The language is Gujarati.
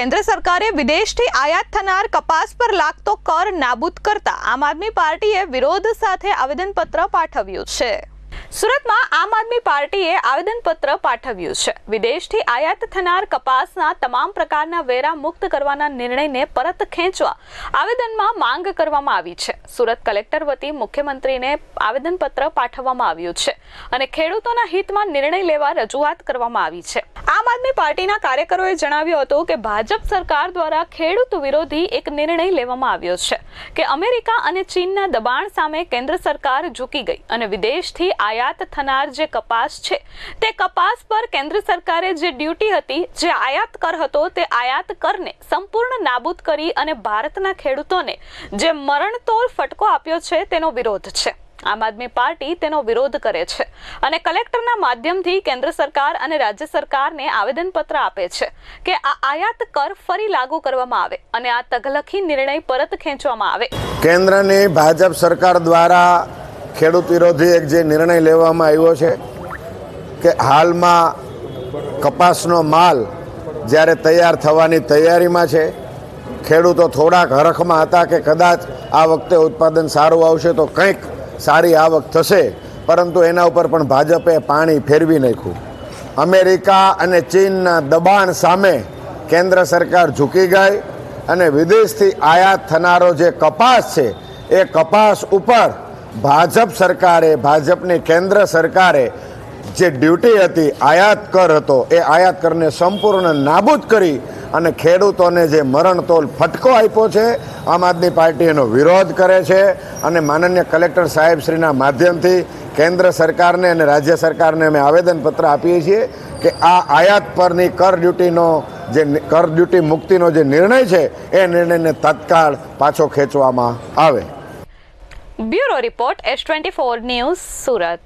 કેન્દ્ર સરકારે વિદેશથી આયાત થનાર કપાસ પર લાગતો કર નાબૂદ કરતા આમ આદમી પાર્ટીએ વિરોધ સાથે આવેદનપત્ર પાઠવ્યું છે. સુરતમાં આમ આદમી પાર્ટીએ આવેદનપત્ર પાઠવ્યું છે. વિદેશથી આયાત થનાર કપાસના તમામ પ્રકારના વેરા મુક્ત કરવાના નિર્ણયને પરત ખેંચવા આવેદનમાં માંગ કરવામાં આવી છે. સુરત કલેક્ટર વતી મુખ્યમંત્રીને આવેદનપત્ર પાઠવવામાં આવ્યું છે અને ખેડૂતોના હિતમાં નિર્ણય લેવા રજૂઆત કરવામાં આવી છે. આમ આદમી પાર્ટીના કાર્યકરોએ જણાવ્યું હતું કે ભાજપ સરકાર દ્વારા ખેડૂત વિરોધી એક નિર્ણય લેવામાં આવ્યો છે કે અમેરિકા અને ચીનના દબાણ સામે કેન્દ્ર સરકાર ઝૂકી ગઈ અને વિદેશથી આયાત થનાર જે કપાસ છે, તે કપાસ પર કેન્દ્ર સરકારે જે ડ્યુટી હતી, જે આયાત કર હતો, તે આયાત કરને સંપૂર્ણ નાબૂદ કરી અને ભારતના ખેડૂતોને જે મરણતોલ ફટકો આપ્યો છે, તેનો વિરોધ છે. આમ આદમી પાર્ટી તેનો વિરોધ કરે છે. અને કલેક્ટરના માધ્યમથી કેન્દ્ર સરકાર અને રાજ્ય સરકારને આવેદનપત્ર આપે છે કે આ આયાત કર ફરી લાગુ કરવામાં આવે અને આ તગલખી નિર્ણય પરત ખેંચવામાં આવે. કેન્દ્રની ભાજપ સરકાર દ્વારા ખેડૂત વિરોધી એક જે નિર્ણય લેવામાં આવ્યો છે કે હાલમાં કપાસનો માલ જ્યારે તૈયાર થવાની તૈયારીમાં છે, ખેડૂતો થોડાક હરખમાં હતા કે કદાચ આ વખતે ઉત્પાદન સારું આવશે તો કંઈક સારી આવક થશે, પરંતુ એના ઉપર પણ ભાજપે પાણી ફેરવી નાખ્યું. અમેરિકા અને ચીનના દબાણ સામે કેન્દ્ર સરકાર ઝૂકી ગઈ અને વિદેશથી આયાત થનારો જે કપાસ છે, એ કપાસ ઉપર ભાજપ સરકારે, ભાજપની કેન્દ્ર સરકારે જે ડ્યુટી હતી, આયાત કર હતો, એ આયાત કરને સંપૂર્ણ નાબૂદ કરી અને ખેડૂતોને જે મરણતોલ ફટકો આપ્યો છે, આમ આદમી પાર્ટી એનો વિરોધ કરે છે અને માનનીય કલેક્ટર સાહેબશ્રીના માધ્યમથી કેન્દ્ર સરકારને અને રાજ્ય સરકારને અમે આવેદનપત્ર આપીએ છીએ કે આ આયાત પરની કર ડ્યુટીનો જે કર ડ્યુટી મુક્તિનો જે નિર્ણય છે, એ નિર્ણયને તત્કાળ પાછો ખેંચવામાં આવે. Bureau report, S twenty four news Surat.